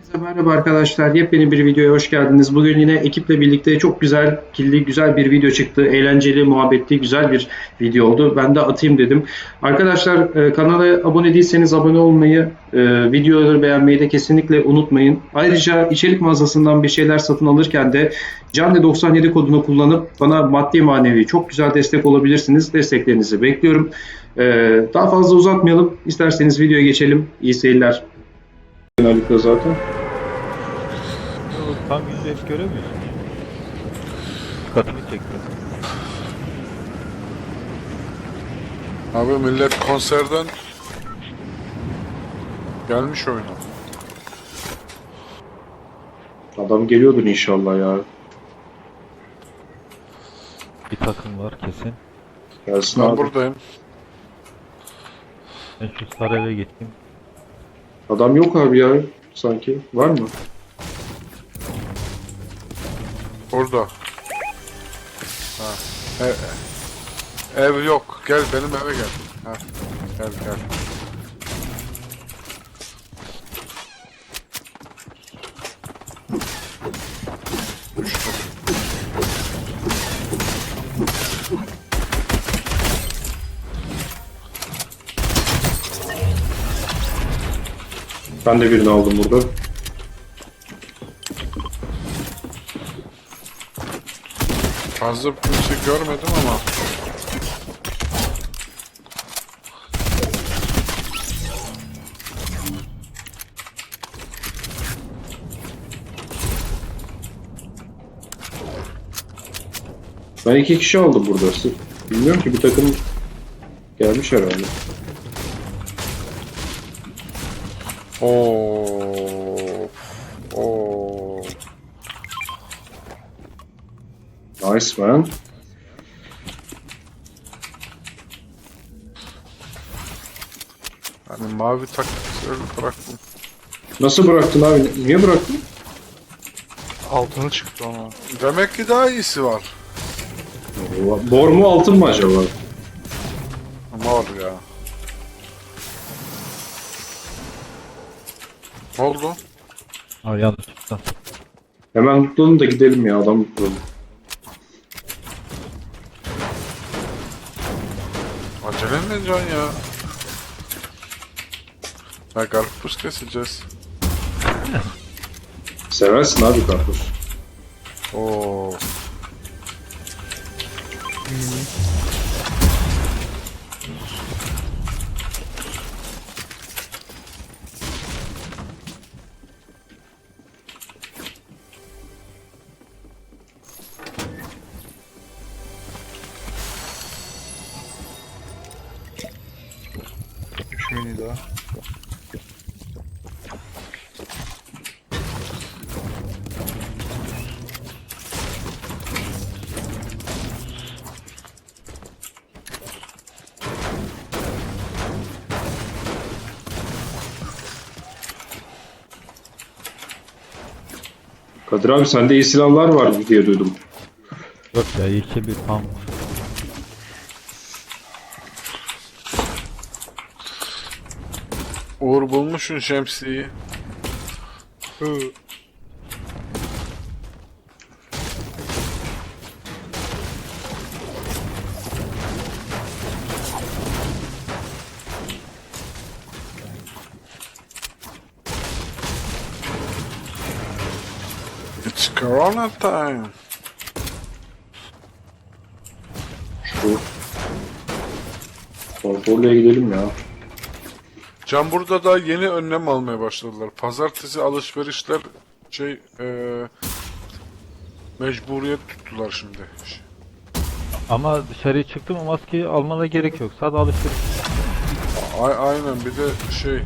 Hepinize merhaba arkadaşlar. Yepyeni bir videoya hoş geldiniz. Bugün yine ekiple birlikte çok güzel, killi, güzel bir video çıktı. Eğlenceli, muhabbetli, güzel bir video oldu. Ben de atayım dedim. Arkadaşlar e, kanala abone değilseniz abone olmayı, e, videoları beğenmeyi de kesinlikle unutmayın. Ayrıca içerik mağazasından bir şeyler satın alırken de Canli97 kodunu kullanıp bana maddi manevi çok güzel destek olabilirsiniz. Desteklerinizi bekliyorum. E, daha fazla uzatmayalım. İsterseniz videoya geçelim. İyi seyirler. Genellikle zaten. Tam yüzü hep göremiyorsun. Dikkatimi çekti. Abi millet konserden gelmiş oyuna. Adam geliyordur inşallah ya. Bir takım var kesin. Gelsin Ben abi. buradayım. Ben şu sarı eve gittim. Adam yok abi ya sanki. Var mı? Burada. Ha. E- ev yok. Gel benim eve gel. Ha. Gel gel. Ben de birini aldım burada. Fazla kimse görmedim ama. Ben iki kişi aldım burada. Bilmiyorum ki bir takım gelmiş herhalde. Oo. Oo. Nice man. Hani mavi taktikleri bıraktım. Nasıl bıraktın abi? Niye bıraktın? Altını çıktı ona. Demek ki daha iyisi var. Bor mu altın mı acaba? Yanlış çıktı. Hemen tutalım da gidelim ya adam tutalım. Acele ne can ya? Ya karpuz keseceğiz. Seversin abi karpuz. Oo. Daha. Kadir abi sende iyi silahlar var diye duydum. Yok ya iki bir tam. Uğur bulmuşsun şemsiyeyi. Hı. It's Corona time. Şu konforluya gidelim ya. Can burada da yeni önlem almaya başladılar. Pazartesi alışverişler şey eee mecburiyet tuttular şimdi. Ama dışarıya çıktım o maskeyi almana gerek yok. Sadece alışveriş. A- aynen bir de şey eee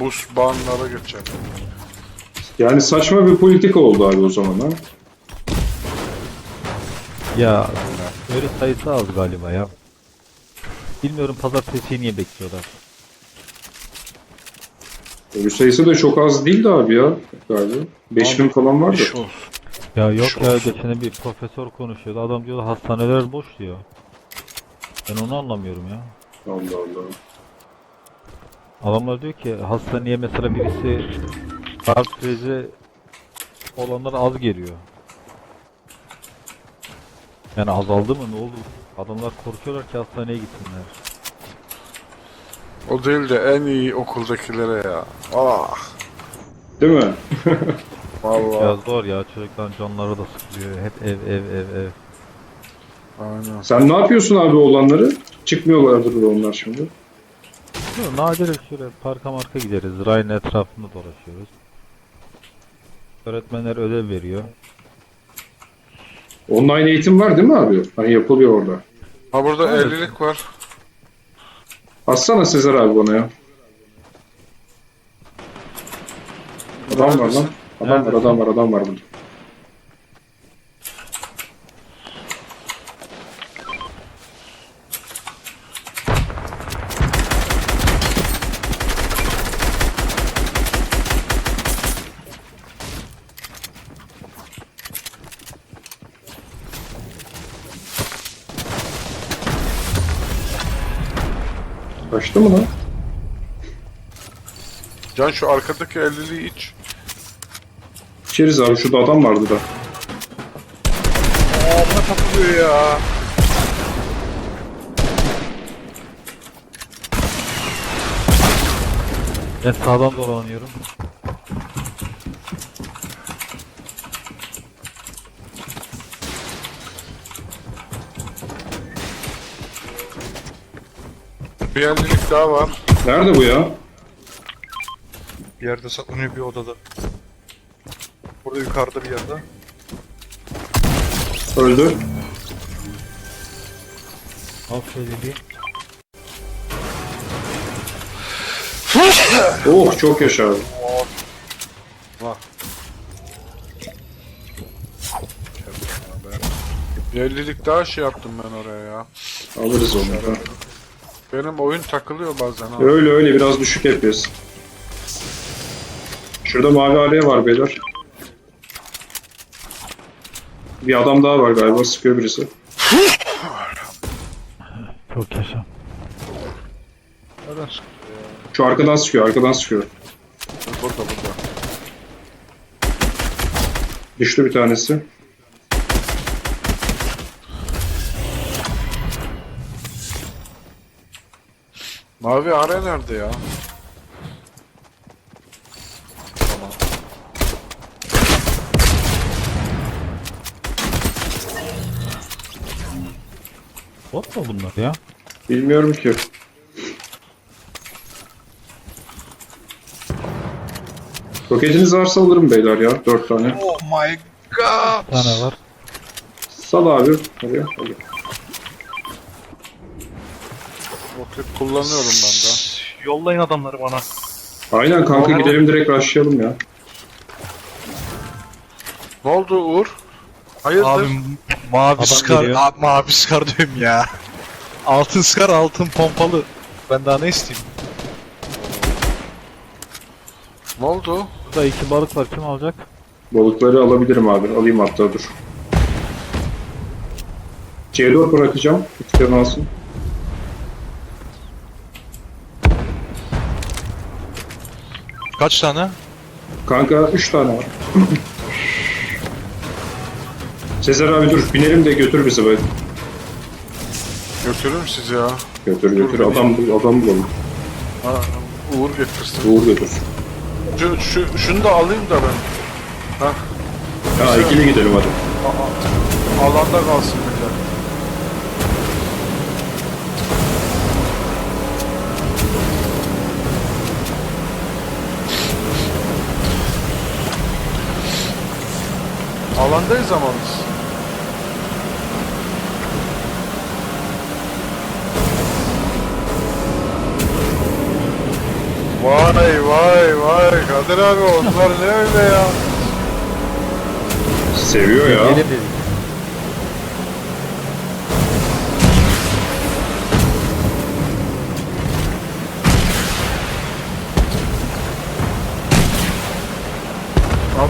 buz bağımlara geçer. Yani saçma bir politika oldu abi o zaman ha. Ya öyle sayısı az galiba ya. Bilmiyorum pazartesiyi niye bekliyorlar. Ölü sayısı da çok az değildi abi ya galiba. 5000 falan vardı. Olsun. Ya yok ya olsun. geçen bir profesör konuşuyordu. Adam diyor hastaneler boş diyor. Ben onu anlamıyorum ya. Allah Allah. Adamlar diyor ki hastaneye mesela birisi kalp krizi olanlar az geliyor. Yani azaldı mı ne oldu? Adamlar korkuyorlar ki hastaneye gitsinler. O değil de en iyi okuldakilere ya. Ah. Değil mi? Vallahi. Ya zor ya çocukların canları da sıkılıyor. Hep ev ev ev ev. Aynen. Sen ne yapıyorsun abi olanları? Çıkmıyorlardır da onlar şimdi. Yok, Nadir şöyle parka marka gideriz. Rayın etrafında dolaşıyoruz. Öğretmenler ödev veriyor. Online eğitim var değil mi abi? Hani yapılıyor orada. Ha burada Evet. 50'lik var. Atsana Sezer abi bana ya. Adam var lan. Adam var, adam var, adam var burada. Kaçtı mı lan? Can şu arkadaki 50'liği iç. İçeriz abi şurada adam vardı da. Aa takılıyor ya. Ben sağdan dolanıyorum. Bir 50'lik daha var. Nerede bu ya? Bir yerde saklanıyor bir odada. Burada yukarıda bir yerde. Öldü. Al söylediği. Oh çok yaşa abi. Bir 50'lik daha şey yaptım ben oraya ya. Alırız onu. Benim oyun takılıyor bazen ha. Öyle öyle biraz düşük yapıyoruz. Şurada mavi araya var beyler. Bir adam daha var galiba sıkıyor birisi. Çok yaşa. Nereden çıktı? Şu arkadan sıkıyor arkadan sıkıyor. Burada burada. Düştü bir tanesi. Mavi ara nerede ya? Bot mu bunlar ya? Bilmiyorum ki. Roketiniz varsa alırım beyler ya. Dört tane. Oh my god! Bir tane var. Sal abi. Oraya. Hadi. Roket kullanıyorum ben de. Yollayın adamları bana. Aynen kanka gidelim direkt rushlayalım ya. Ne oldu Uğur? Hayırdır? Abi mavi Adam skar, geliyor. Abi, mavi skar diyorum ya. Altın skar, altın pompalı. Ben daha ne isteyeyim? Ne oldu? Burada iki balık var kim alacak? Balıkları alabilirim abi. Alayım hatta dur. C4 bırakacağım. İkisini alsın. Kaç tane? Kanka 3 tane var. Sezer abi dur binelim de götür bizi böyle. Götürürüm sizi ya. Götür götür adam bul adam bulalım. Ha, Uğur getirsin. Uğur götür. Şu, şu, şunu da alayım da ben. Ha, Ha ikili gidelim hadi. alanda kalsın millet. Alandayız ama biz. Vay vay vay Kadir abi onlar ne öyle ya? Seviyor ya. Dedik.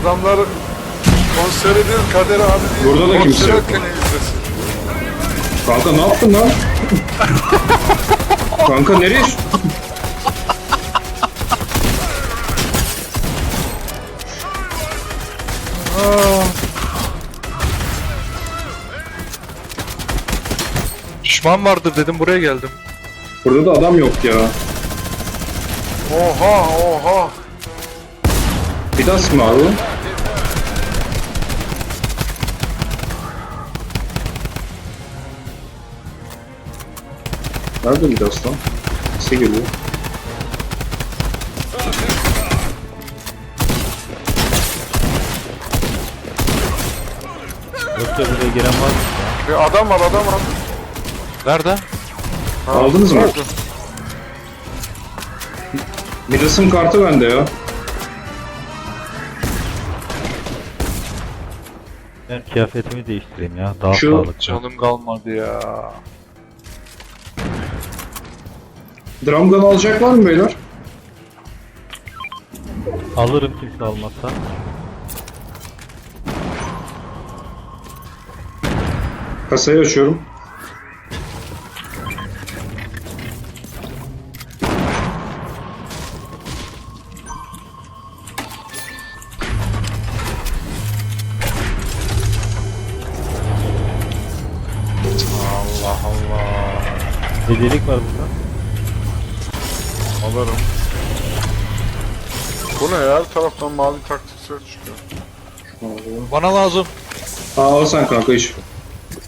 Adamlar Konseri değil Kader abi değil. Burada da kimse yok. Kanka ne yaptın lan? Kanka nereye? Düşman vardır dedim buraya geldim. Burada da adam yok ya. Oha oha. Bir daha mı abi? Nerede Midas lan? Sese geliyor. Yoksa buraya giren var mı? Bir adam var adam var. Nerede? Ha, Aldınız mı? gördüm. Midas'ın kartı bende ya. Ben kıyafetimi değiştireyim ya. Daha Şu- sağlıklı. Canım kalmadı ya. Drum gun alacak var mı beyler? Alırım kimse almazsa. Kasayı açıyorum. Allah Allah. Delik var burada. Bu ne ya? Her taraftan mavi taktikler çıkıyor. Bana lazım. Aa al sen kanka iş.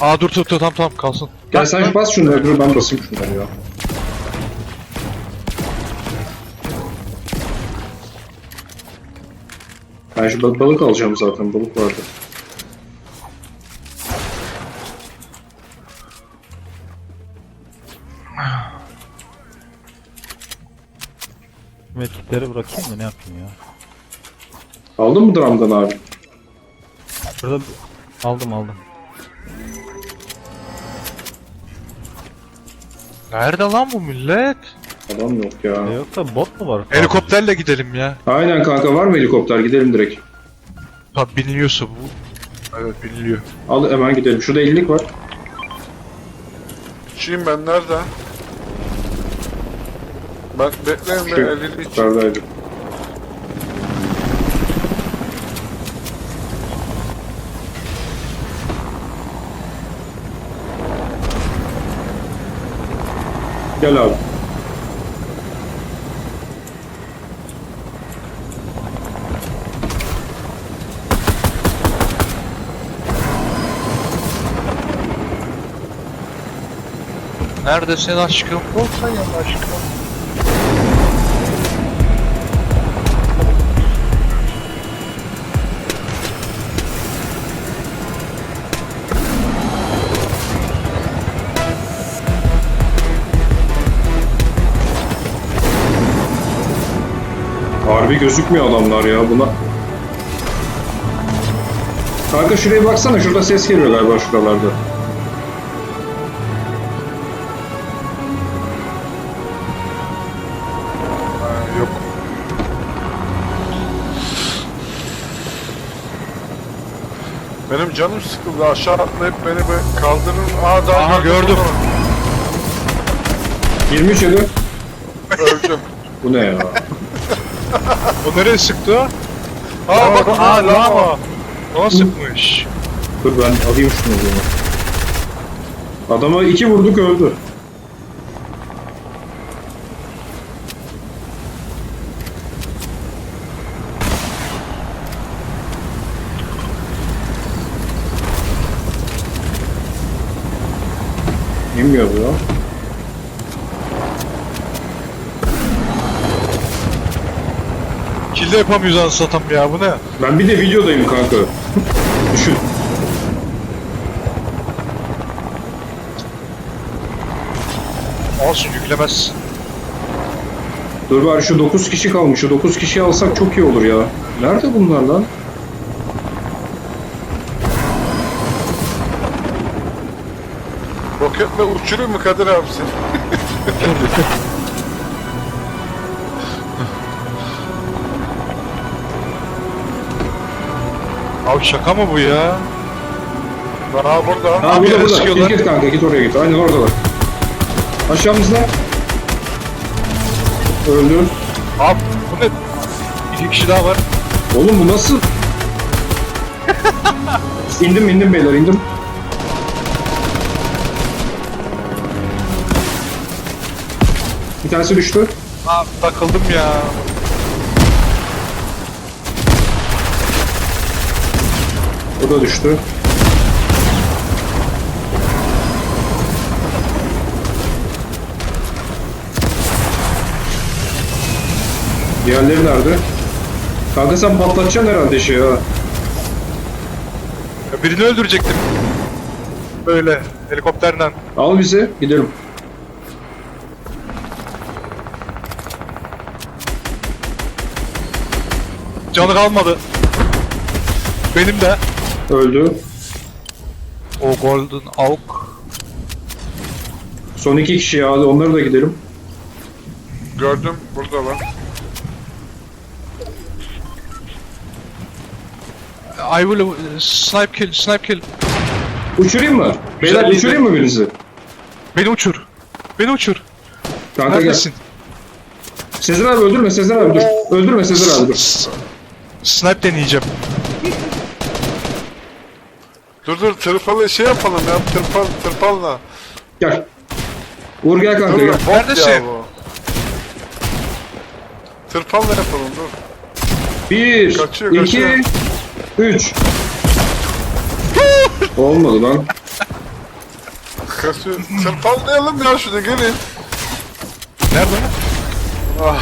Aa dur dur dur tamam tamam kalsın. Gel sen şu bas şunları dur ben basayım şunları ya. Ben şu bal- balık alacağım zaten balık vardı. Metkitleri bırakayım mı ne yapayım ya? Aldın mı drum gun abi? Burada bir- aldım aldım. Nerede lan bu millet? Adam yok ya. E yoksa bot mu var? Helikopterle gidelim ya. Aynen kanka var mı helikopter gidelim direkt. Ha biniliyorsa bu. Evet biniliyor. Al hemen gidelim. Şurada 50'lik var. İçeyim ben nerede? Ben bekleyin ben Şu elini içeyim. yukarıdaydı. Gel abi. Neredesin aşkım? Olsa ya aşkım. Harbi gözükmüyor adamlar ya buna. Kanka şuraya baksana şurada ses geliyor galiba şuralarda. Benim canım sıkıldı. Aşağı atlayıp beni bir kaldırın. Aa daha Aha, gördüm. onu. 23 yedi. Öldüm. Bu ne ya? O nereye sıktı? Aa Aa, bak aa, lama. lama. Ona sıkmış. Dur ben alayım şunu o zaman. Adama iki vurduk öldü. İnmiyor bu ya. Kill de yapamıyoruz anasını satam ya bu ne? Ben bir de videodayım kanka. Düşün. Olsun yüklemez. Dur bari şu 9 kişi kalmış. Şu 9 kişi alsak çok iyi olur ya. Nerede bunlar lan? Roketle uçurur mu Kadir abi seni? Abi şaka mı bu ya? Lan abi burada. Ha, abi burada burada. Git git kanka git oraya git. Aynen oradalar. Aşağımızda. Öldü. Abi bu ne? İki kişi daha var. Oğlum bu nasıl? indim indim beyler indim. Bir tanesi düştü. Abi takıldım ya. O da düştü. Diğerleri nerede? Kanka sen patlatacaksın herhalde şey ha. Ya Birini öldürecektim. Böyle helikopterden. Al bizi gidelim. Canı kalmadı. Benim de. Öldü. O Golden Auk. Son iki kişi ya onları da gidelim. Gördüm. Buradalar. I will uh, snipe kill, snipe kill. Uçurayım mı? Beyler Güzel uçurayım mı birinizi? Beni uçur. Beni uçur. Kanka Neredesin? gel. Sezer abi öldürme Sezer abi dur. Öldürme Sezer abi dur. S- Snipe deneyeceğim. Dur dur tırpalı şey yapalım ya. Tırpal, tırpalla. Gel. Uğur gel kanka Dur gel. bot Neredesin? ya bu. Tırpalla yapalım dur. Bir, Kaçıyor, iki, kaçıyor. üç. Olmadı lan. Kasıyor. Tırpallayalım ya şunu gelin. Nerede?